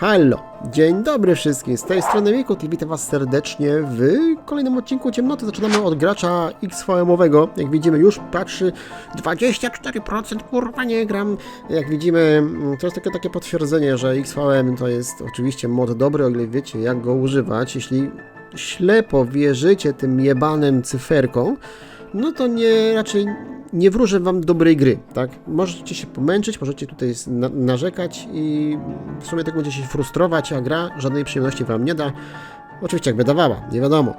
Hallo, dzień dobry wszystkim, z tej strony Mikut i witam was serdecznie w kolejnym odcinku Ciemnoty. Zaczynamy od gracza XVM-owego, jak widzimy już patrzy 24%, kurwa nie gram. Jak widzimy, mm, to jest takie, takie potwierdzenie, że XVM to jest oczywiście mod dobry, o ile wiecie jak go używać. Jeśli ślepo wierzycie tym jebanym cyferkom, no to nie, raczej nie wróżę wam dobrej gry, tak? Możecie się pomęczyć, możecie tutaj na, narzekać i w sumie tego będziecie się frustrować, a gra żadnej przyjemności wam nie da. Oczywiście jakby dawała, nie wiadomo.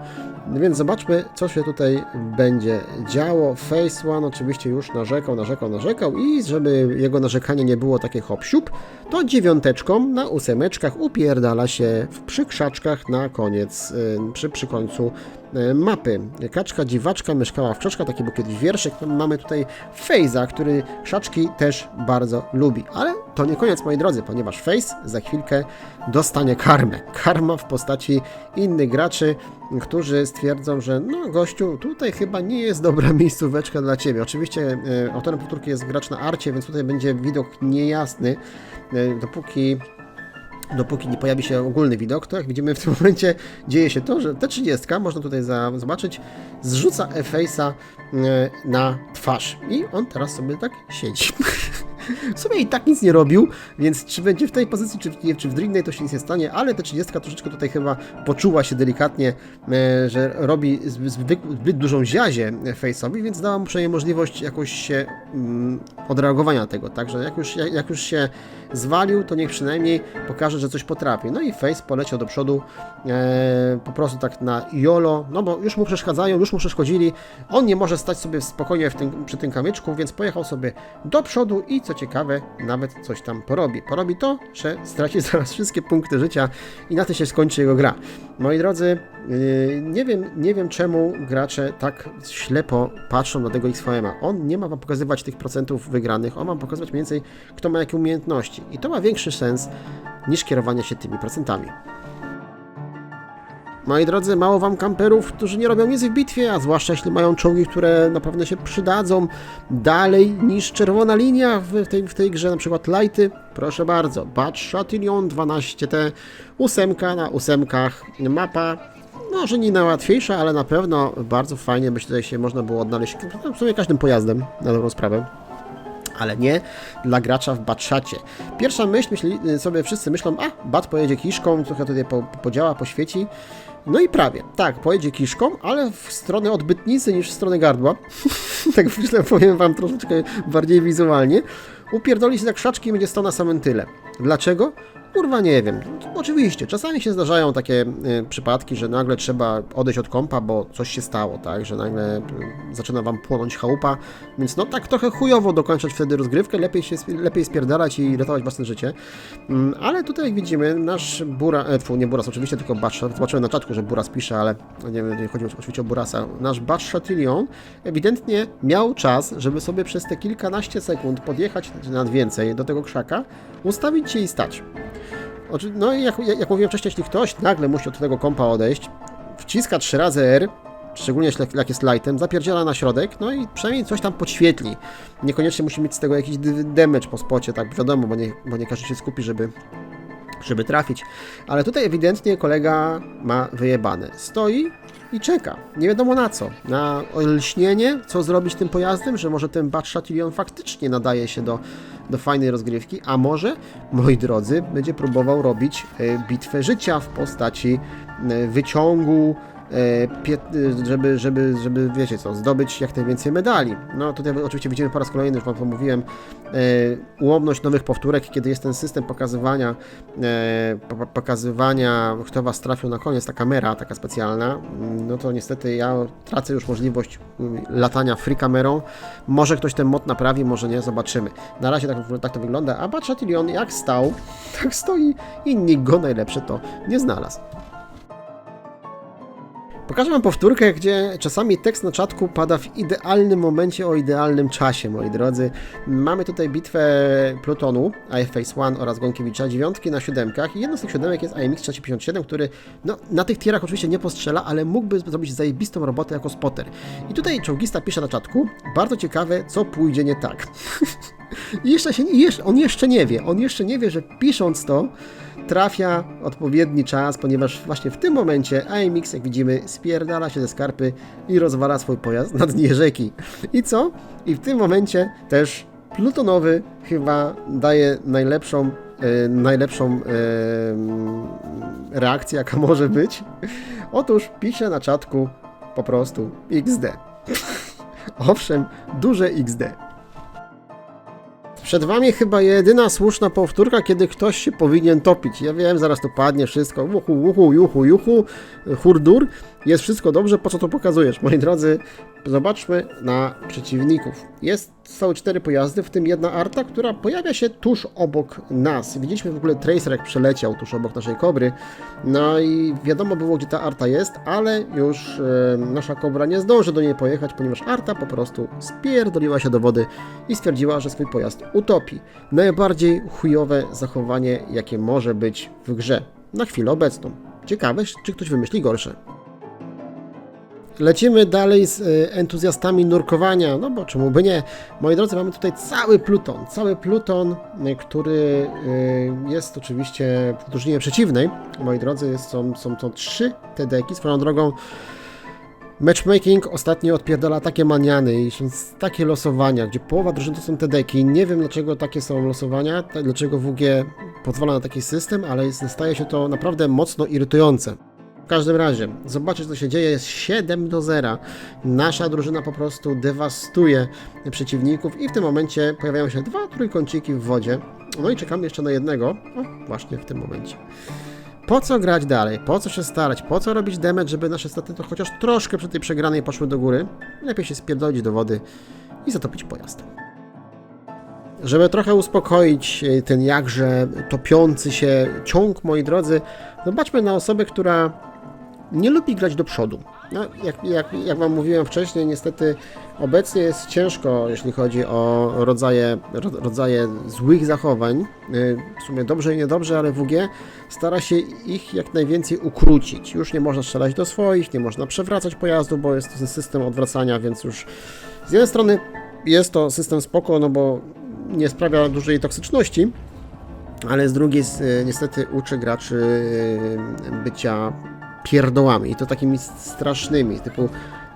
No Więc zobaczmy, co się tutaj będzie działo. Face One oczywiście już narzekał, narzekał, narzekał i żeby jego narzekanie nie było takie hop to dziewiąteczką na ósemeczkach upierdala się w przykrzaczkach na koniec, y, przy, przy końcu y, mapy. Kaczka dziwaczka mieszkała w krzaczkach, taki był kiedyś wierszyk. Mamy tutaj Fejza, który krzaczki też bardzo lubi. Ale to nie koniec, moi drodzy, ponieważ Face za chwilkę dostanie karmę. Karma w postaci innych graczy, którzy stwierdzą, że no gościu, tutaj chyba nie jest dobra miejscóweczka dla Ciebie. Oczywiście e, autorem powtórki jest gracz na arcie, więc tutaj będzie widok niejasny, e, dopóki dopóki nie pojawi się ogólny widok, to jak widzimy w tym momencie dzieje się to, że T30, można tutaj za, zobaczyć, zrzuca e, na twarz i on teraz sobie tak siedzi. W sumie i tak nic nie robił, więc czy będzie w tej pozycji, czy w, czy w innej, to się nic nie stanie, ale ta 30 troszeczkę tutaj chyba poczuła się delikatnie, e, że robi zbyt, zbyt, dużą ziazię Face'owi, więc dała mu przynajmniej możliwość jakoś się mm, odreagowania tego, także jak już, jak, jak już się zwalił, to niech przynajmniej pokaże, że coś potrafi. No i Face poleciał do przodu e, po prostu tak na YOLO, no bo już mu przeszkadzają, już mu przeszkodzili, on nie może stać sobie spokojnie w tym, przy tym kamyczku, więc pojechał sobie do przodu i co ciekawe, nawet coś tam porobi. Porobi to, że straci zaraz wszystkie punkty życia i na tym się skończy jego gra. Moi drodzy, yy, nie wiem, nie wiem czemu gracze tak ślepo patrzą na tego XVM-a. On nie ma wam pokazywać tych procentów wygranych, on ma pokazywać mniej więcej, kto ma jakie umiejętności. I to ma większy sens niż kierowanie się tymi procentami. Moi drodzy, mało wam kamperów, którzy nie robią nic w bitwie, a zwłaszcza jeśli mają czołgi, które naprawdę się przydadzą dalej niż czerwona linia w tej, w tej grze, na przykład lighty. Proszę bardzo, Bat Chatillon 12T, ósemka na ósemkach, mapa może nie najłatwiejsza, ale na pewno bardzo fajnie by się tutaj się można było odnaleźć w sumie każdym pojazdem, na dobrą sprawę ale nie dla gracza w Batszacie. Pierwsza myśl, myśli, sobie wszyscy myślą, a, Bat pojedzie kiszką, trochę tutaj po, podziała, poświeci. No i prawie, tak, pojedzie kiszką, ale w stronę odbytnicy niż w stronę gardła. tak myślę, powiem wam troszeczkę bardziej wizualnie. Upierdoli się tak krzaczki i będzie stał na samym tyle. Dlaczego? Kurwa nie wiem. Oczywiście, czasami się zdarzają takie y, przypadki, że nagle trzeba odejść od kompa, bo coś się stało, tak? Że nagle y, zaczyna wam płonąć chałupa, więc no tak trochę chujowo dokończać wtedy rozgrywkę, lepiej się lepiej spierdalać i ratować własne życie. Mm, ale tutaj jak widzimy, nasz Bura, e, tfu, nie Buras oczywiście, tylko Batch, zobaczyłem na czatku, że Buras pisze, ale nie, nie chodzi oczywiście o Burasa. Nasz Batch Chatillon ewidentnie miał czas, żeby sobie przez te kilkanaście sekund podjechać, czy nawet więcej, do tego krzaka, ustawić się i stać. No i jak, jak mówiłem wcześniej, jeśli ktoś nagle musi od tego kompa odejść, wciska trzy razy R, szczególnie jeśli jak jest lightem, zapierdziela na środek, no i przynajmniej coś tam podświetli. Niekoniecznie musi mieć z tego jakiś damage po spocie, tak wiadomo, bo nie, bo nie każdy się skupi, żeby, żeby trafić. Ale tutaj ewidentnie kolega ma wyjebane. Stoi i czeka. Nie wiadomo na co. Na olśnienie, co zrobić tym pojazdem, że może ten Bat Chatillon faktycznie nadaje się do, do fajnej rozgrywki, a może, moi drodzy, będzie próbował robić e, bitwę życia w postaci e, wyciągu, żeby, żeby, żeby, wiecie co, zdobyć jak najwięcej medali. No tutaj oczywiście widzimy po raz kolejny, już wam to mówiłem, e, ułomność nowych powtórek, kiedy jest ten system pokazywania, e, po- pokazywania, kto was trafił na koniec, ta kamera taka specjalna, mm, no to niestety ja tracę już możliwość mm, latania free kamerą. Może ktoś ten mod naprawi, może nie, zobaczymy. Na razie tak, tak to wygląda, a Batchatillon jak stał, tak stoi i nikt go najlepsze to nie znalazł. Pokażę Wam powtórkę, gdzie czasami tekst na czatku pada w idealnym momencie o idealnym czasie, moi drodzy. Mamy tutaj bitwę Plutonu, IFACE 1 oraz Gąkiewicza, dziewiątki na siódemkach i jedną z tych siódemek jest IMX 357, który no, na tych tierach oczywiście nie postrzela, ale mógłby zrobić zajebistą robotę jako spotter. I tutaj czołgista pisze na czatku, bardzo ciekawe, co pójdzie nie tak. I jeszcze się, on jeszcze nie wie, on jeszcze nie wie, że pisząc to trafia odpowiedni czas, ponieważ właśnie w tym momencie AMX, jak widzimy, spierdala się ze skarpy i rozwala swój pojazd na dnie rzeki. I co? I w tym momencie też Plutonowy chyba daje najlepszą, e, najlepszą e, reakcję, jaka może być. Otóż pisze na czatku po prostu XD. Owszem, duże XD. Przed wami chyba jedyna słuszna powtórka, kiedy ktoś się powinien topić. Ja wiem, zaraz to padnie wszystko. Uhu, uhu, juhu, juhu, hurdur. Jest wszystko dobrze, po co to pokazujesz? Moi drodzy, zobaczmy na przeciwników. Jest, są cztery pojazdy, w tym jedna arta, która pojawia się tuż obok nas. Widzieliśmy w ogóle Tracer, jak przeleciał tuż obok naszej kobry. No i wiadomo było, gdzie ta arta jest, ale już e, nasza kobra nie zdąży do niej pojechać, ponieważ arta po prostu spierdoliła się do wody i stwierdziła, że swój pojazd utopi. Najbardziej chujowe zachowanie, jakie może być w grze. Na chwilę obecną. Ciekawe, czy ktoś wymyśli gorsze. Lecimy dalej z y, entuzjastami nurkowania, no bo czemu by nie. Moi drodzy, mamy tutaj cały Pluton, cały Pluton, y, który y, jest oczywiście w drużynie przeciwnej. Moi drodzy, są, są to trzy TD-ki, swoją drogą Matchmaking ostatnio odpierdala takie maniany i są takie losowania, gdzie połowa drużyn to są TD-ki. Nie wiem dlaczego takie są losowania, dlaczego WG pozwala na taki system, ale staje się to naprawdę mocno irytujące. Każdym razie, zobaczcie co się dzieje, jest 7 do 0. Nasza drużyna po prostu dewastuje przeciwników i w tym momencie pojawiają się dwa trójkąciki w wodzie. No i czekamy jeszcze na jednego, o właśnie w tym momencie. Po co grać dalej? Po co się starać? Po co robić damage, żeby nasze staty to chociaż troszkę przy tej przegranej poszły do góry? Lepiej się spierdolić do wody i zatopić pojazd. Żeby trochę uspokoić e, ten jakże topiący się ciąg, moi drodzy, zobaczmy na osobę, która nie lubi grać do przodu. No, jak, jak, jak Wam mówiłem wcześniej, niestety obecnie jest ciężko, jeśli chodzi o rodzaje, ro, rodzaje złych zachowań. Yy, W sumie dobrze i niedobrze, ale WG stara się ich jak najwięcej ukrócić. Już nie można strzelać do swoich, nie można przewracać pojazdu, bo jest to system odwracania, więc już z jednej strony jest to system spoko, no bo nie sprawia dużej toksyczności, ale z drugiej s- niestety uczy graczy y, bycia pierdołami i to takimi strasznymi, typu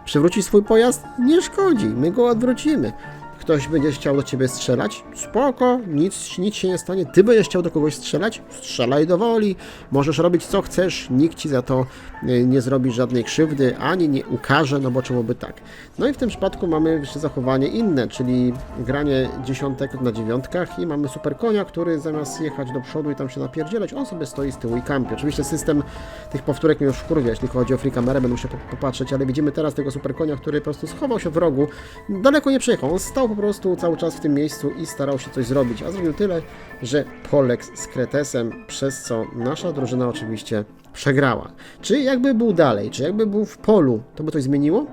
przywrócić swój pojazd? Nie szkodzi, my go odwrócimy. Ktoś będzie chciał do ciebie strzelać? Spoko, nic, nic się nie stanie. Ty będziesz chciał do kogoś strzelać? Strzelaj do woli. Możesz robić co chcesz, nikt ci za to y, nie zrobi żadnej krzywdy, ani nie ukaże, no bo czemu by tak. No i w tym przypadku mamy jeszcze zachowanie inne, czyli granie dziesiątek na dziewiątkach i mamy super konia, który zamiast jechać do przodu i tam się napierdzielać, on sobie stoi z tyłu i kampi. Oczywiście system tych powtórek mnie już wkurwia, jeśli chodzi o free kamerę, będę musiał po- popatrzeć, ale widzimy teraz tego super konia, który po prostu schował się w rogu, daleko nie przejechał, on stał po prostu cały czas w tym miejscu i starał się coś zrobić, a zrobił tyle, że poległ z Kretesem, przez co nasza drużyna oczywiście przegrała. Czy jakby był dalej, czy jakby był w polu, to by coś zmieniło?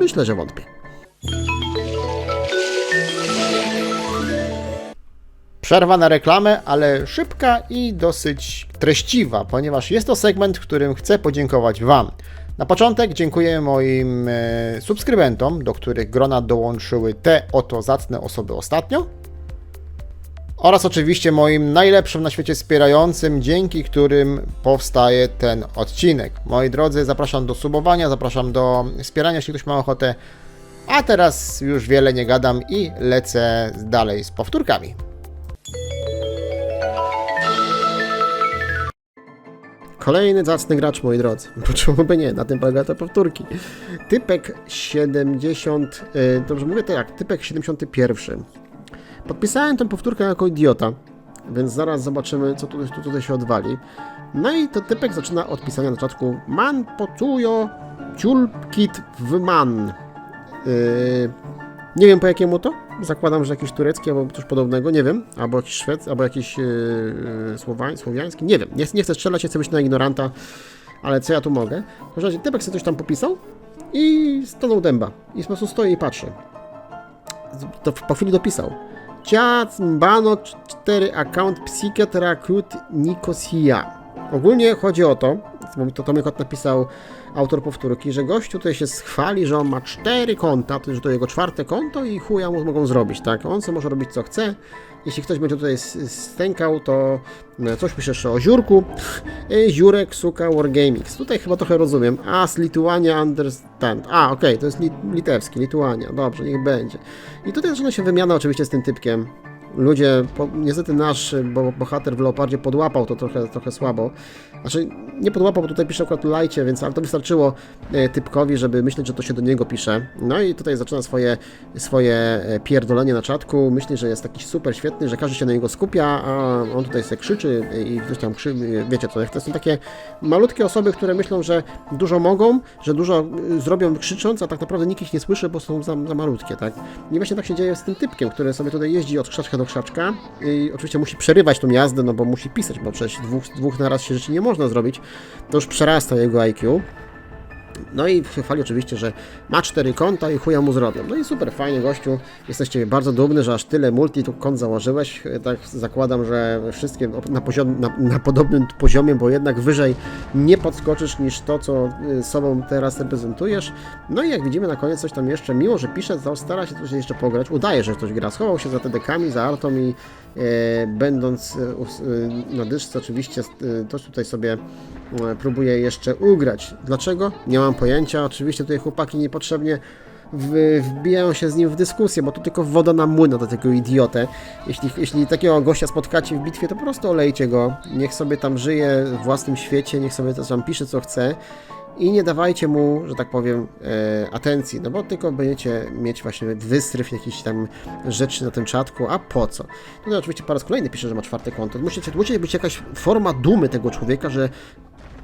Myślę, że wątpię. Przerwa na reklamę, ale szybka i dosyć treściwa, ponieważ jest to segment, w którym chcę podziękować Wam. Na początek dziękuję moim e, subskrybentom, do których grona dołączyły te oto zacne osoby ostatnio. Oraz oczywiście moim najlepszym na świecie wspierającym, dzięki którym powstaje ten odcinek. Moi drodzy, zapraszam do subowania, zapraszam do wspierania, jeśli ktoś ma ochotę. A teraz już wiele nie gadam i lecę dalej z powtórkami. Kolejny zacny gracz, moi drodzy. Czemu by nie? Na tym polega te powtórki. Typek 70. y, Dobrze mówię tak, typek 71. Podpisałem tę powtórkę jako idiota, więc zaraz zobaczymy, co tutaj, tu, tutaj się odwali. No i to typek zaczyna od pisania na czatku Man pocujo ciulkit w man. Yy, nie wiem po jakiemu to. Zakładam, że jakiś turecki albo coś podobnego, nie wiem. Albo jakiś szwed, albo jakiś yy, yy, słowań, słowiański, nie wiem. Nie, nie chcę strzelać, nie chcę być na ignoranta, ale co ja tu mogę? W każdym razie typek sobie coś tam popisał i stanął dęba. I po prostu stoi i patrzy. To po chwili dopisał. Ciac Mbano 4 account Psychiatra Kut Nicosia. Ogólnie chodzi o to, bo to Tomek napisał autor powtórki, że gościu tutaj się chwali, że on ma cztery konta, to, że to jego czwarte konto i chuja mu mogą zrobić, tak? On sobie może robić co chce. Jeśli ktoś będzie tutaj stękał, to no, coś pisze jeszcze o Ziurku. E, Ziurek, Suka, Wargamings. Tutaj chyba trochę rozumiem. As, Lituania, Understand. A, okej, to jest li litewski, Lituania. Dobrze, niech będzie. I tutaj zaczyna się wymiana oczywiście z tym typkiem. Ludzie, po, niestety nasz bo, bohater w Leopardzie podłapał to trochę, trochę słabo. Znaczy, nie podłapał, bo tutaj pisze akurat lajcie, więc ale to wystarczyło e, typkowi, żeby myśleć, że to się do niego pisze. No i tutaj zaczyna swoje, swoje e, pierdolenie na czatku. Myśli, że jest taki super świetny, że każdy się na niego skupia, a on tutaj sobie krzyczy i ktoś tam krzyczy, wiecie co, to są takie malutkie osoby, które myślą, że dużo mogą, że dużo zrobią krzycząc, a tak naprawdę nikt ich nie słyszy, bo są za, za malutkie, tak? I właśnie tak się dzieje z tym typkiem, który sobie tutaj jeździ od krzaczka do krzaczka i oczywiście musi przerywać tą jazdę, no bo musi pisać, bo przecież dwóch, dwóch na raz się rzeczy nie można zrobić. To już przerasta jego IQ. No i chwali oczywiście, że ma cztery konta i chuja mu zrobią. No i super, fajnie gościu, jesteście bardzo dumny, że aż tyle multi tu kont założyłeś. Tak zakładam, że wszystkie na, poziom, na, na podobnym poziomie, bo jednak wyżej nie podskoczysz niż to, co y, sobą teraz reprezentujesz. No i jak widzimy na koniec coś tam jeszcze, mimo że pisze, to stara się coś jeszcze pograć, udaje, że coś gra. Schował się za TDK-ami, za artą i e, będąc e, e, na dyszce oczywiście e, to tutaj sobie e, próbuję jeszcze ugrać. Dlaczego? Nie mam pojęcia. Oczywiście tutaj chłopaki niepotrzebnie wbijają się z nim w dyskusję, bo to tylko woda na młyn do tego idiotę. Jeśli, jeśli takiego gościa spotkacie w bitwie, to po prostu olejcie go. Niech sobie tam żyje w własnym świecie, niech sobie tam pisze co chce i nie dawajcie mu, że tak powiem, e, atencji, no bo tylko będziecie mieć właśnie wystryw jakichś tam rzeczy na tym czatku, a po co? Tutaj oczywiście po raz kolejny pisze, że ma czwarte konto. Musi, musi być jakaś forma dumy tego człowieka, że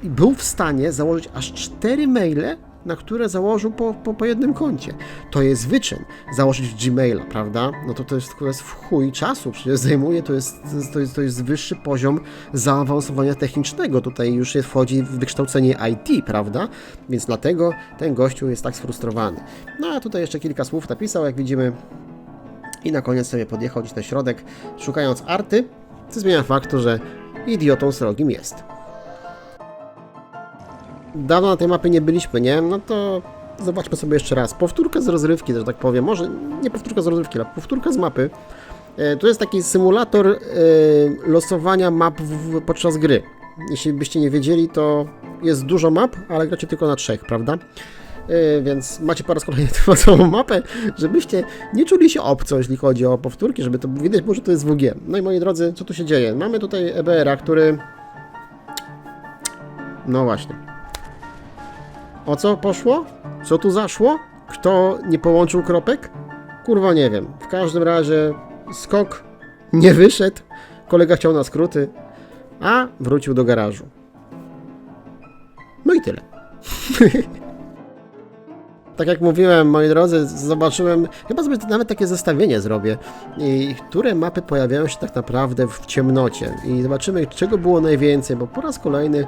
był w stanie założyć aż cztery maile, na które założył po, po, po jednym koncie. To jest wyczyn. Założyć Gmaila, prawda? No to to jest, to jest w chuj czasu, przecież zajmuje, to jest, to jest, to jest, wyższy poziom zaawansowania technicznego. Tutaj już wchodzi w wykształcenie IT, prawda? Więc dlatego ten gościu jest tak sfrustrowany. No a tutaj jeszcze kilka słów napisał, jak widzimy. I na koniec sobie podjechał gdzieś na środek, szukając arty, co zmienia faktu, że idiotą srogim jest dawno na tej mapie nie byliśmy, nie? No to zobaczmy sobie jeszcze raz. Powtórka z rozrywki, że tak powiem. Może nie powtórka z rozrywki, ale powtórka z mapy. E, To jest taki symulator e, losowania map podczas gry. Jeśli byście nie wiedzieli, to jest dużo map, ale gracie tylko na trzech, prawda? E, Więc macie po raz kolejny tę całą mapę, żebyście nie czuli się obco, jeśli chodzi o powtórki, żeby to widać było, że to jest WG. No i moi drodzy, co tu się dzieje? Mamy tutaj EBR-a, który... No właśnie. O co poszło? Co tu zaszło? Kto nie połączył kropek? Kurwa nie wiem. W każdym razie skok nie wyszedł. Kolega chciał na skróty, a wrócił do garażu. No i tyle. Tak jak mówiłem, moi drodzy, zobaczyłem, chyba sobie nawet takie zestawienie zrobię, i które mapy pojawiają się tak naprawdę w ciemnocie. I zobaczymy, czego było najwięcej, bo po raz kolejny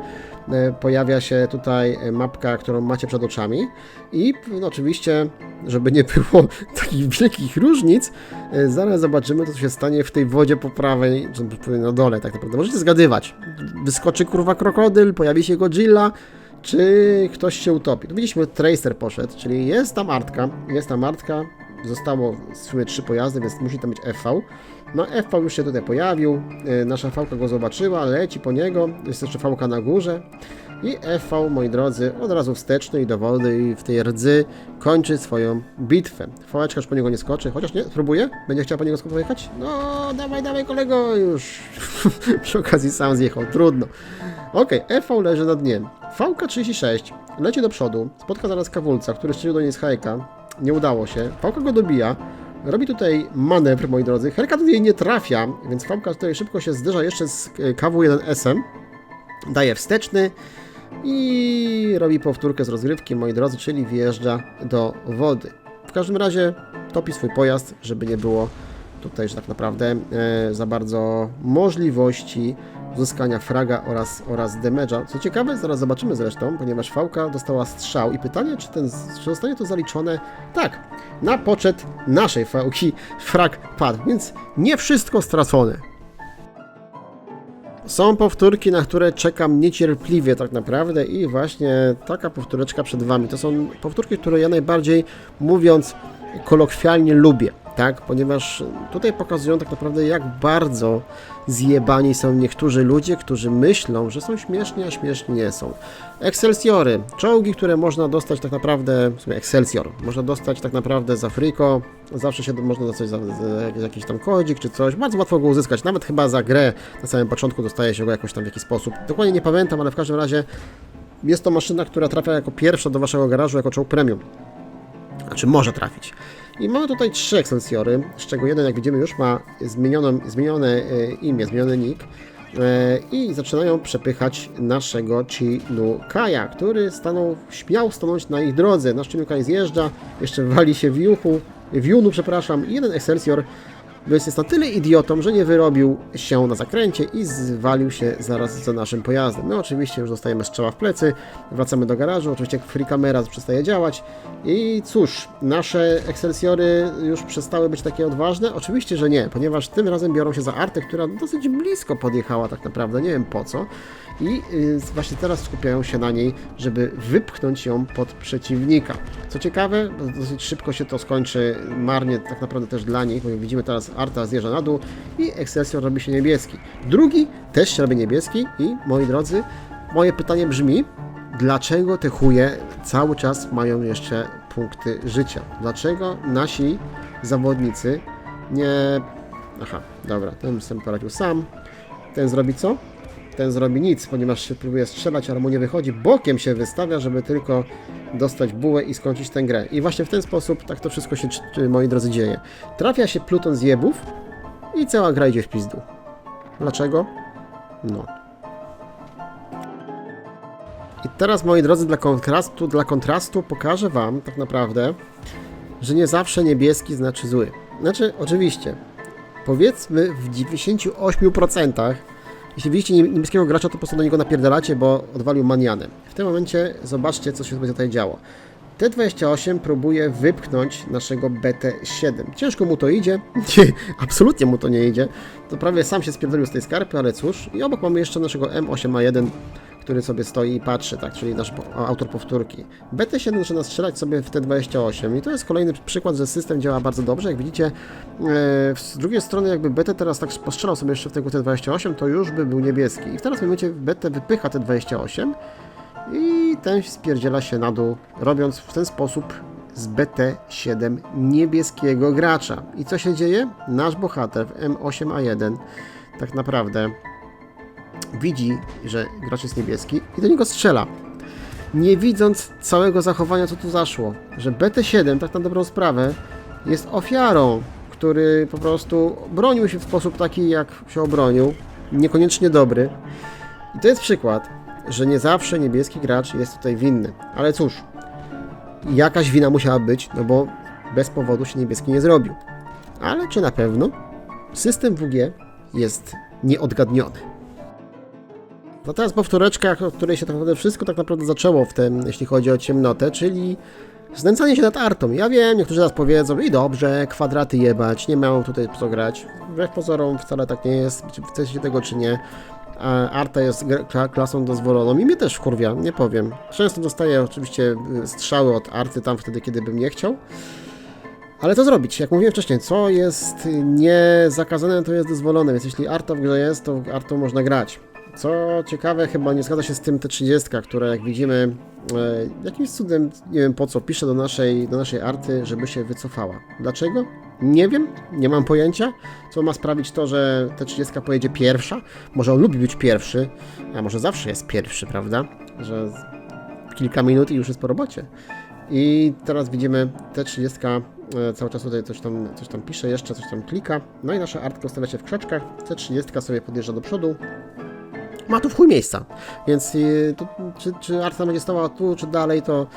e, pojawia się tutaj e, mapka, którą macie przed oczami. I no, oczywiście, żeby nie było takich wielkich różnic, e, zaraz zobaczymy, co się stanie w tej wodzie po prawej, czy na dole tak naprawdę. Możecie zgadywać. Wyskoczy kurwa krokodyl, pojawi się Godzilla, czy ktoś się utopi. Tu widzieliśmy, Tracer poszedł, czyli jest tam Artka, jest tam Artka, zostało w sumie trzy pojazdy, więc musi tam być FV. No FV już się tutaj pojawił, yy, nasza V go zobaczyła, leci po niego, jest jeszcze V na górze. I FV, moi drodzy, od razu wsteczny i do wody i w tej rdzy kończy swoją bitwę. Fałeczka już po niego nie skoczy, chociaż nie, spróbuje? Będzie chciała po niego pojechać? No, dawaj, dawaj kolego, już przy okazji sam zjechał, trudno. Okej, FV leży na dnie. VK36 leci do przodu, spotka zaraz kawulca, który strzelił do niej z hajka. Nie udało się. VK go dobija. Robi tutaj manewr, moi drodzy. Helka do jej nie trafia, więc VK tutaj szybko się zderza jeszcze z e, KW1S-em. Daje wsteczny i robi powtórkę z rozgrywki, moi drodzy, czyli wjeżdża do wody. W każdym razie topi swój pojazd, żeby nie było tutaj, że tak naprawdę e, za bardzo możliwości uzyskania fraga oraz, oraz damage'a. Co ciekawe, zaraz zobaczymy zresztą, ponieważ Fałka dostała strzał i pytanie, czy, ten, czy zostanie to zaliczone? Tak, na poczet naszej Fałki frag padł, więc nie wszystko stracone. Są powtórki, na które czekam niecierpliwie tak naprawdę i właśnie taka powtóreczka przed Wami. To są powtórki, które ja najbardziej, mówiąc kolokwialnie, lubię, tak? Ponieważ tutaj pokazują tak naprawdę, jak bardzo zjebani są niektórzy ludzie, którzy myślą, że są śmieszni, a śmieszni nie są. Excelsiory, czołgi, które można dostać tak naprawdę, w sumie Excelsior, można dostać tak naprawdę z Afriko, zawsze się można dostać za, za jakiś tam kodzik czy coś, bardzo łatwo go uzyskać, nawet chyba za grę na samym początku dostaje się go jakoś tam w jakiś sposób. Dokładnie nie pamiętam, ale w każdym razie jest to maszyna, która trafia jako pierwsza do waszego garażu jako czołg premium. Znaczy może trafić. I mamy tutaj trzy Excelsiory, z czego jeden, jak widzimy, już ma zmienioną, zmienione e, imię, zmieniony nick. E, I zaczynają przepychać naszego Chinukaja, który stanął, śmiał stanąć na ich drodze. Nasz Chinukaj zjeżdża, jeszcze wali się w juchu, w junu, przepraszam, i jeden Excelsior więc jest na tyle idiotą, że nie wyrobił się na zakręcie i zwalił się zaraz za naszym pojazdem. No oczywiście już dostajemy strzała w plecy, wracamy do garażu, oczywiście free camera przestaje działać i cóż, nasze Excelsiory już przestały być takie odważne? Oczywiście, że nie, ponieważ tym razem biorą się za artę, która dosyć blisko podjechała tak naprawdę, nie wiem po co i y, właśnie teraz skupiają się na niej, żeby wypchnąć ją pod przeciwnika. Co ciekawe, dosyć szybko się to skończy, marnie tak naprawdę też dla nich, bo jak widzimy teraz Arta zjeżdża na dół i Excelsior robi się niebieski. Drugi też się robi niebieski i moi drodzy, moje pytanie brzmi, dlaczego te chuje cały czas mają jeszcze punkty życia? Dlaczego nasi zawodnicy nie... Aha, dobra, ten sobie poradził sam. Ten zrobi co? Ten zrobi nic, ponieważ się próbuje strzelać, ale mu nie wychodzi. Bokiem się wystawia, żeby tylko dostać bułę i skończyć tę grę. I właśnie w ten sposób tak to wszystko się, moi drodzy, dzieje. Trafia się pluton zjebów i cała gra idzie w pizdu. Dlaczego? No. I teraz, moi drodzy, dla kontrastu, dla kontrastu pokażę Wam tak naprawdę, że nie zawsze niebieski znaczy zły. Znaczy, oczywiście, powiedzmy w 98% jeśli widzicie niebieskiego gracza, to po prostu do niego napierdalacie, bo odwalił manianę. W tym momencie zobaczcie, co się tutaj działo. T28 próbuje wypchnąć naszego BT7. Ciężko mu to idzie, absolutnie mu to nie idzie. To prawie sam się spierdolił z tej skarpy, ale cóż. I obok mamy jeszcze naszego M8A1, który sobie stoi i patrzy, tak, czyli nasz autor powtórki. BT7 zaczyna strzelać sobie w T28 i to jest kolejny przykład, że system działa bardzo dobrze. Jak widzicie, e, z drugiej strony jakby BT teraz tak postrzelał sobie jeszcze w tego T28, to już by był niebieski. I w teraz momencie BT wypycha T28 i ten spierdziela się na dół, robiąc w ten sposób z BT7 niebieskiego gracza. I co się dzieje? Nasz bohater w M8A1 tak naprawdę widzi, że gracz jest niebieski i do niego strzela. Nie widząc całego zachowania, co tu zaszło, że BT7, tak na dobrą sprawę, jest ofiarą, który po prostu bronił się w sposób taki, jak się obronił, niekoniecznie dobry. I to jest przykład, że nie zawsze niebieski gracz jest tutaj winny. Ale cóż, jakaś wina musiała być, no bo bez powodu się niebieski nie zrobił. Ale czy na pewno? System WG jest nieodgadniony. No teraz powtóreczka, od której się tak naprawdę wszystko tak naprawdę zaczęło w tym, jeśli chodzi o ciemnotę, czyli znęcanie się nad artą. Ja wiem, niektórzy teraz powiedzą, i dobrze, kwadraty jebać, nie miałem tutaj co grać. Wbrew pozorom wcale tak nie jest, czy chcecie tego czy nie. Arta jest klasą dozwoloną i mnie też wkurwia, nie powiem. Często dostaję oczywiście y, strzały od arty tam wtedy, kiedy bym nie chciał. Ale co zrobić? Jak mówiłem wcześniej, co jest niezakazane, to jest dozwolone, więc jeśli arta w grze jest, to artą można grać. Co ciekawe, chyba nie zgadza się z tym T30, która jak widzimy e, jakimś cudem, nie wiem po co, pisze do naszej, do naszej arty, żeby się wycofała. Dlaczego? Nie wiem, nie mam pojęcia, co ma sprawić to, że T30 pojedzie pierwsza. Może on lubi być pierwszy, a może zawsze jest pierwszy, prawda? Że kilka minut i już jest po robocie. I teraz widzimy T30 e, cały czas tutaj coś tam, coś tam pisze, jeszcze coś tam klika. No i nasza artka ustawia się w krzaczkach. T30 sobie podjeżdża do przodu, ma tu w chuj miejsca. Więc y, to, czy, czy Arta będzie stała tu, czy dalej, to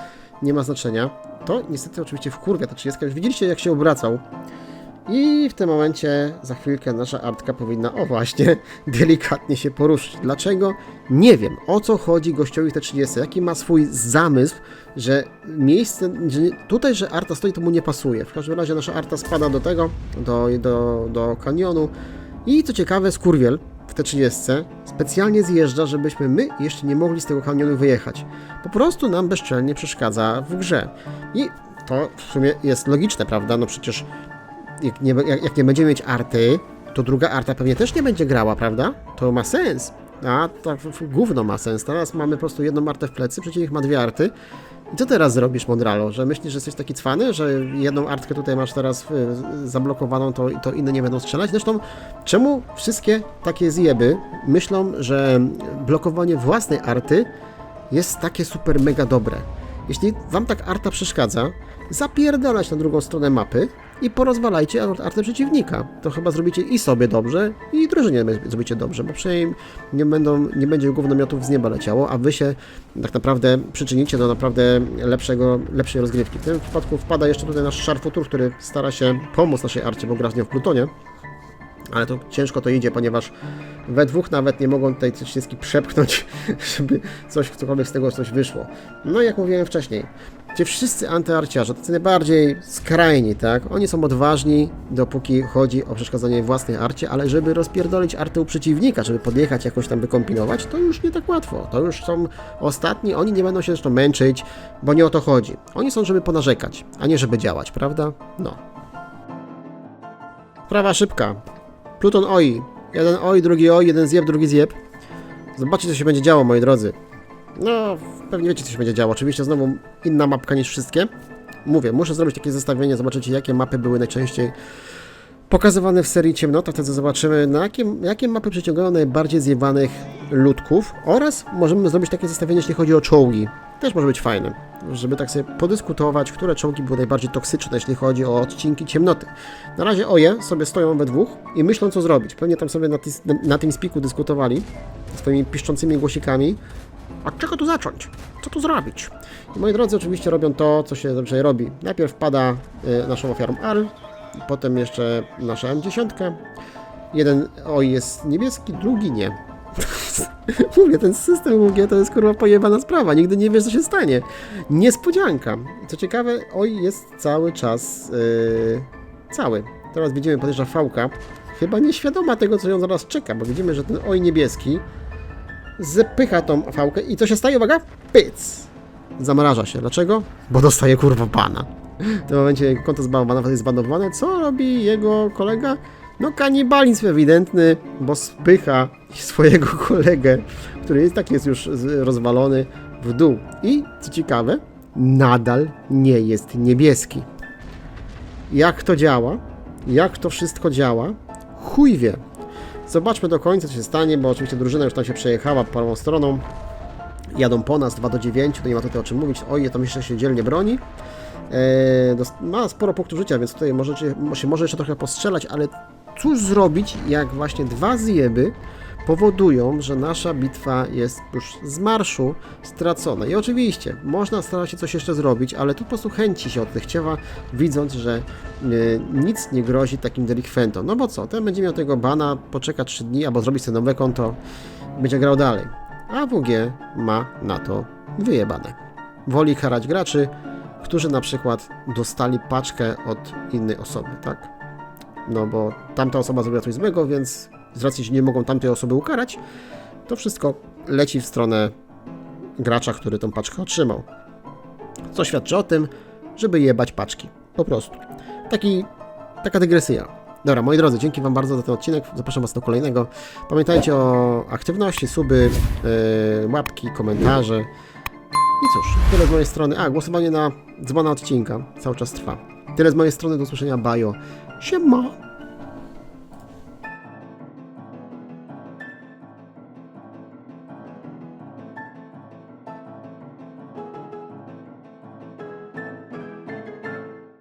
nie ma znaczenia. To niestety oczywiście wkurwia ta 30. Już widzieliście, jak się obracał. I w tym momencie za chwilkę nasza artka powinna, o właśnie, delikatnie się poruszyć. Dlaczego? Nie wiem. O co chodzi gościowi w T30? Jaki ma swój zamysł, że miejsce, że tutaj, że arta stoi, to mu nie pasuje. W każdym razie nasza arta spada do tego, do, do, do kanionu. I co ciekawe, skurwiel w T30 specjalnie zjeżdża, żebyśmy my jeszcze nie mogli z tego kanionu wyjechać. Po prostu nam bezczelnie przeszkadza w grze. I to w sumie jest logiczne, prawda? No przecież jak nie, jak, jak nie będziemy mieć arty, to druga arta pewnie też nie będzie grała, prawda? To ma sens. A tak gówno ma sens. Teraz mamy po prostu jedną artę w plecy, przeciwnik ma dwie arty. I co teraz zrobisz, Mondralo? Że myślisz, że jesteś taki cwany, że jedną artkę tutaj masz teraz zablokowaną, to, to inne nie będą strzelać? Zresztą, czemu wszystkie takie zjeby myślą, że blokowanie własnej arty jest takie super mega dobre? Jeśli wam tak arta przeszkadza, zapierdalać na drugą stronę mapy i porozwalajcie ar- artę przeciwnika. To chyba zrobicie i sobie dobrze, i drużynie zrobicie dobrze, bo przynajmniej nie, będą, nie będzie gównomiotów z nieba leciało, a wy się tak naprawdę przyczynicie do naprawdę lepszego, lepszej rozgrywki. W tym przypadku wpada jeszcze tutaj nasz szarfutur, który stara się pomóc naszej arcie, bo gra z nią w Plutonie. Ale to ciężko to idzie, ponieważ we dwóch nawet nie mogą tej trzydziestki przepchnąć, żeby coś, cokolwiek z tego coś wyszło. No jak mówiłem wcześniej, ci wszyscy antyarciarze, tacy najbardziej skrajni, tak? Oni są odważni, dopóki chodzi o przeszkadzanie własnej arcie, ale żeby rozpierdolić artę u przeciwnika, żeby podjechać jakoś tam wykombinować, to już nie tak łatwo. To już są ostatni, oni nie będą się zresztą męczyć, bo nie o to chodzi. Oni są, żeby ponarzekać, a nie żeby działać, prawda? No. Sprawa szybka. Pluton OI. Jeden OI, drugi OI, jeden zjeb, drugi zjeb. Zobaczcie, co się będzie działo, moi drodzy. No, pewnie wiecie, co się będzie działo. Oczywiście znowu inna mapka niż wszystkie. Mówię, muszę zrobić takie zestawienie, zobaczycie, jakie mapy były najczęściej pokazywane w serii Ciemnota. Wtedy zobaczymy, na jakie, jakie mapy przyciągają najbardziej zjebanych ludków. Oraz możemy zrobić takie zestawienie, jeśli chodzi o czołgi. Też może być fajne, żeby tak sobie podyskutować, które czołgi były najbardziej toksyczne, jeśli chodzi o odcinki Ciemnoty. Na razie oje sobie stoją we dwóch i myślą, co zrobić. Pewnie tam sobie na, na tym spiku dyskutowali swoimi piszczącymi głosikami. Od czego tu zacząć? Co tu zrobić? I moi drodzy, oczywiście robią to, co się zazwyczaj robi. Najpierw wpada y, naszą ofiarą Arl, potem jeszcze nasza M10. Jeden oj jest niebieski, drugi nie. Mówię, ten system UG to jest kurwa pojebana sprawa. Nigdy nie wiesz, co się stanie. Niespodzianka. Co ciekawe, oj jest cały czas yy, cały. Teraz widzimy, podjeżdża fałka. Chyba nieświadoma tego, co ją zaraz czeka, bo widzimy, że ten oj niebieski zepycha tą fałkę i co się staje? Uwaga! Pyc! Zamraża się. Dlaczego? Bo dostaje kurwa bana. W tym momencie konto zbanowane, jest zbanowane. Co robi jego kolega? No kanibalizm ewidentny, bo spycha swojego kolegę, który jest, tak jest już z- rozwalony w dół. I co ciekawe, nadal nie jest niebieski. Jak to działa? Jak to wszystko działa? Chuj wie. Zobaczmy do końca, co się stanie, bo oczywiście drużyna już tam się przejechała prawą stroną. Jadą po nas 2 do 9, to nie ma tutaj o czym mówić. Oj, tam jeszcze się dzielnie broni. Dos- ma sporo punktów życia, więc tutaj możecie, się może jeszcze trochę postrzelać, ale cóż zrobić, jak właśnie dwa zjeby powodują, że nasza bitwa jest już z marszu stracona. I oczywiście, można starać się coś jeszcze zrobić, ale tu po prostu chęci się odechciewa, widząc, że e, nic nie grozi takim delikwentom. No bo co, ten będzie miał tego bana, poczeka 3 dni, albo zrobić sobie nowe konto, będzie grał dalej. A WG ma na to wyjebane. Woli karać graczy, którzy na przykład dostali paczkę od innej osoby, tak? No bo tamta osoba zrobiła coś złego, więc z racji, że nie mogą tamtej osoby ukarać, to wszystko leci w stronę gracza, który tą paczkę otrzymał. Co świadczy o tym, żeby jebać paczki. Po prostu. Taki, taka dygresja. Dobra, moi drodzy, dzięki Wam bardzo za ten odcinek. Zapraszam Was do kolejnego. Pamiętajcie o aktywności, suby, yy, łapki, komentarze. I cóż, tyle z mojej strony. A, głosowanie na dzwona odcinka cały czas trwa. Tyle z mojej strony, do usłyszenia, bajo. Siema!